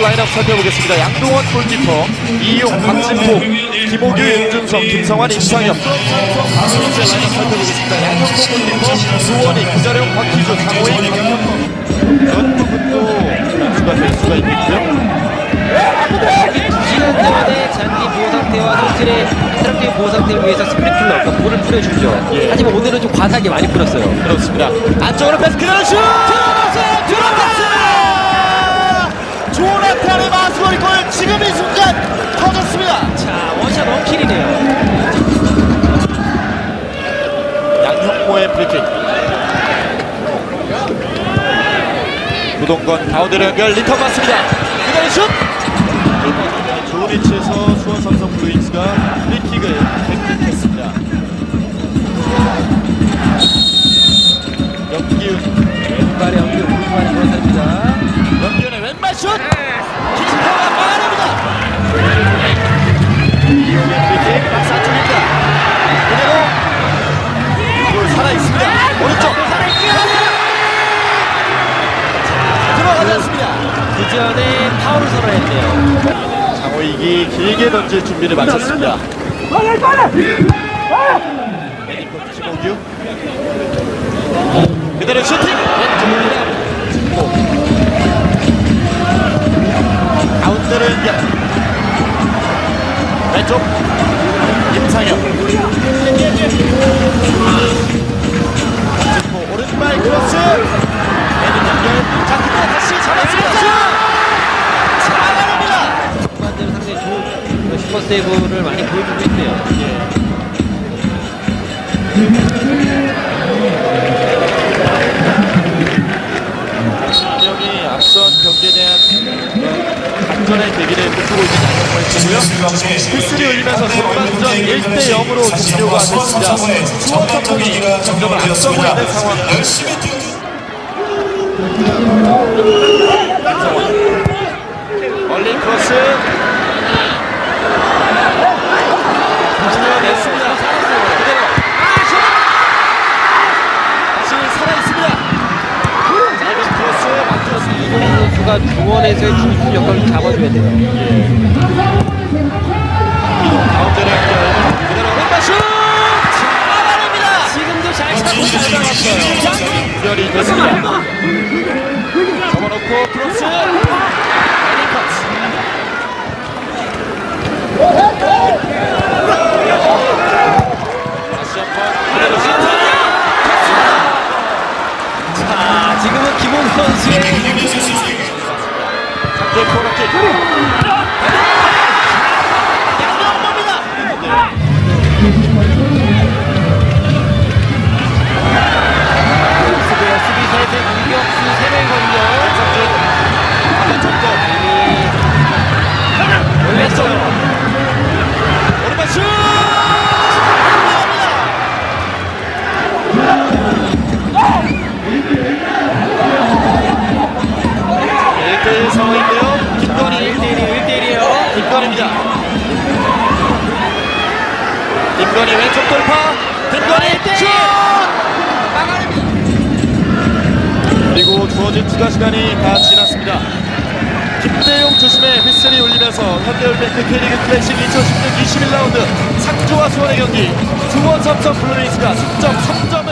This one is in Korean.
라인업 살펴보겠습니다. 양동원 골키퍼, 이용, 박진포, 김호규, 윤준성, 김성환, 임상엽. 선수의 라인업 살펴보겠습니다. 양현종 골키퍼, 수원이, 구자룡, 박희준, 장호인, 강현범. 이런 부분도 변수가 될 수가 있겠고요. 동안에 잔디 보호 상태와 노틀의 트럼프 보호 상태를 위해서 스프링클러, 그러니까 볼을 뿌려주죠. 예. 하지만 오늘은 좀 과하게 많이 뿌렸어요. 그렇습니다. 안쪽으로 패스 그대로 슛! 들어갔어요! 들어갔습니다! 조나탄의 마스머리 골 지금 이 순간 터졌습니다. 자, 원샷 원킬이네요. 양형모의 프리킥. 부동건 가운데로 연결 리턴 맞습니다. 그대로 슛! 좋은 위치에서 수원 삼성 블루잉스가 프리킥을 획득했습니다. 프리킥 박스 안쪽입니다. 그대로 골 살아있습니다. 오른쪽 들어가지 않습니다. 그 전에 파울을 선언했네요. 장호익이 길게 던질 준비를 마쳤습니다. 애니커트 심호규 그대로 슈팅 연결 왼쪽 세이브를 많이 보여주고 있네요. 분명히 앞선 경기에 대한 반전의 계기를 꿈꾸고 있는 양현모였고요. 휘슬이 울리면서 전반전 1대 0으로 종료가 됐습니다. 수원 삼성이 점점을 앞서고 있는 상황. 멀리 크로스. 분열됐습니다. 그대로. 다시 살아있습니다. 짧은 크로스 만들었습니다. 이동훈 선수가 중원에서의 중심 역할을 잡아줘야 돼요. 가운데로 연결. 그대로 왼발 슛! 막아냅니다. 지금도 잘 잡았어요. 연결이 됐습니다. 접어놓고 코너킥. 양명범이다. 김건희 왼쪽 돌파. 김건희 슛! 그리고 주어진 추가 시간이 다 지났습니다. 김대용 주심의 휘슬이 울리면서 현대올림픽 K리그 클래식 2016 21라운드 상주와 수원의 경기 수원 삼성 블루윙스가 승점 3점